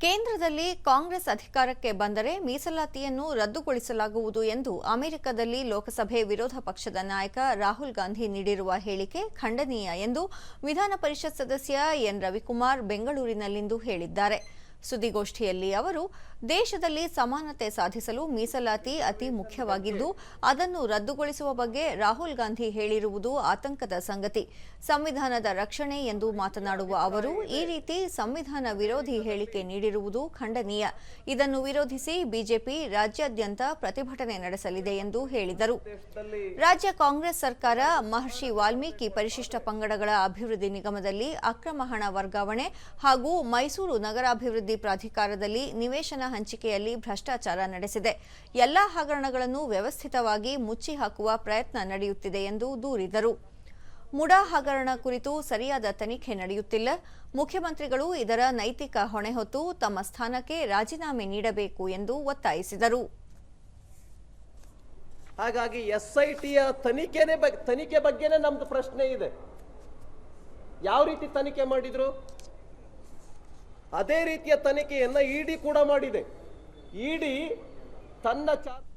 ಕೇಂದ್ರದಲ್ಲಿ ಕಾಂಗ್ರೆಸ್ ಅಧಿಕಾರಕ್ಕೆ ಬಂದರೆ ಮೀಸಲಾತಿಯನ್ನು ರದ್ದುಗೊಳಿಸಲಾಗುವುದು ಎಂದು ಅಮೆರಿಕದಲ್ಲಿ ಲೋಕಸಭೆ ವಿರೋಧ ಪಕ್ಷದ ನಾಯಕ ರಾಹುಲ್ ಗಾಂಧಿ ನೀಡಿರುವ ಹೇಳಿಕೆ ಖಂಡನೀಯ ಎಂದು ವಿಧಾನ ಪರಿಷತ್ ಸದಸ್ಯ ಎನ್ ರವಿಕುಮಾರ್ ಬೆಂಗಳೂರಿನಲ್ಲಿಂದು ಹೇಳಿದ್ದಾರೆ. ಸುದ್ದಿಗೋಷ್ಠಿಯಲ್ಲಿ ಅವರು, ದೇಶದಲ್ಲಿ ಸಮಾನತೆ ಸಾಧಿಸಲು ಮೀಸಲಾತಿ ಅತಿ ಮುಖ್ಯವಾಗಿದ್ದು, ಅದನ್ನು ರದ್ದುಗೊಳಿಸುವ ಬಗ್ಗೆ ರಾಹುಲ್ ಗಾಂಧಿ ಹೇಳಿರುವುದು ಆತಂಕದ ಸಂಗತಿ. ಸಂವಿಧಾನದ ರಕ್ಷಣೆ ಎಂದು ಮಾತನಾಡುವ ಅವರು, ಈ ರೀತಿ ಸಂವಿಧಾನ ವಿರೋಧಿ ಹೇಳಿಕೆ ನೀಡಿರುವುದು ಖಂಡನೀಯ. ಇದನ್ನು ವಿರೋಧಿಸಿ ಬಿಜೆಪಿ ರಾಜ್ಯಾದ್ಯಂತ ಪ್ರತಿಭಟನೆ ನಡೆಸಲಿದೆ ಎಂದು ಹೇಳಿದರು. ರಾಜ್ಯ ಕಾಂಗ್ರೆಸ್ ಸರ್ಕಾರ, ಮಹರ್ಷಿ ವಾಲ್ಮೀಕಿ ಪರಿಶಿಷ್ಟ ಪಂಗಡಗಳ ಅಭಿವೃದ್ಧಿ ನಿಗಮದಲ್ಲಿ ಅಕ್ರಮ ಹಣ ವರ್ಗಾವಣೆ ಹಾಗೂ ಮೈಸೂರು ನಗರಾಭಿವೃದ್ಧಿ ಪ್ರಾಧಿಕಾರದಲ್ಲಿ ನಿವೇಶನ ಹಂಚಿಕೆಯಲ್ಲಿ ಭ್ರಷ್ಟಾಚಾರ ನಡೆಸಿದೆ. ಎಲ್ಲ ಹಗರಣಗಳನ್ನು ವ್ಯವಸ್ಥಿತವಾಗಿ ಮುಚ್ಚಿ ಹಾಕುವ ಪ್ರಯತ್ನ ನಡೆಯುತ್ತಿದೆ ಎಂದು ದೂರಿದರು. ಮುಡಾ ಹಗರಣ ಕುರಿತು ಸರಿಯಾದ ತನಿಖೆ ನಡೆಯುತ್ತಿಲ್ಲ. ಮುಖ್ಯಮಂತ್ರಿಗಳು ಇದರ ನೈತಿಕ ಹೊಣೆ ಹೊತ್ತು ತಮ್ಮ ಸ್ಥಾನಕ್ಕೆ ರಾಜೀನಾಮೆ ನೀಡಬೇಕು ಎಂದು ಒತ್ತಾಯಿಸಿದರು. ಹಾಗಾಗಿ ಎಸ್ಐಟಿಯ ತನಿಖೆನೆ ತನಿಖೆ ಬಗ್ಗೆನೇ ನಮ್ದು ಪ್ರಶ್ನೆ ಇದೆ. ಯಾವ ರೀತಿ ತನಿಖೆ ಮಾಡಿದ್ರು? ಅದೇ ರೀತಿಯ ತನಿಖೆಯನ್ನು ಇಡಿ ಕೂಡ ಮಾಡಿದೆ. ಇಡಿ ತನ್ನ ಚಾ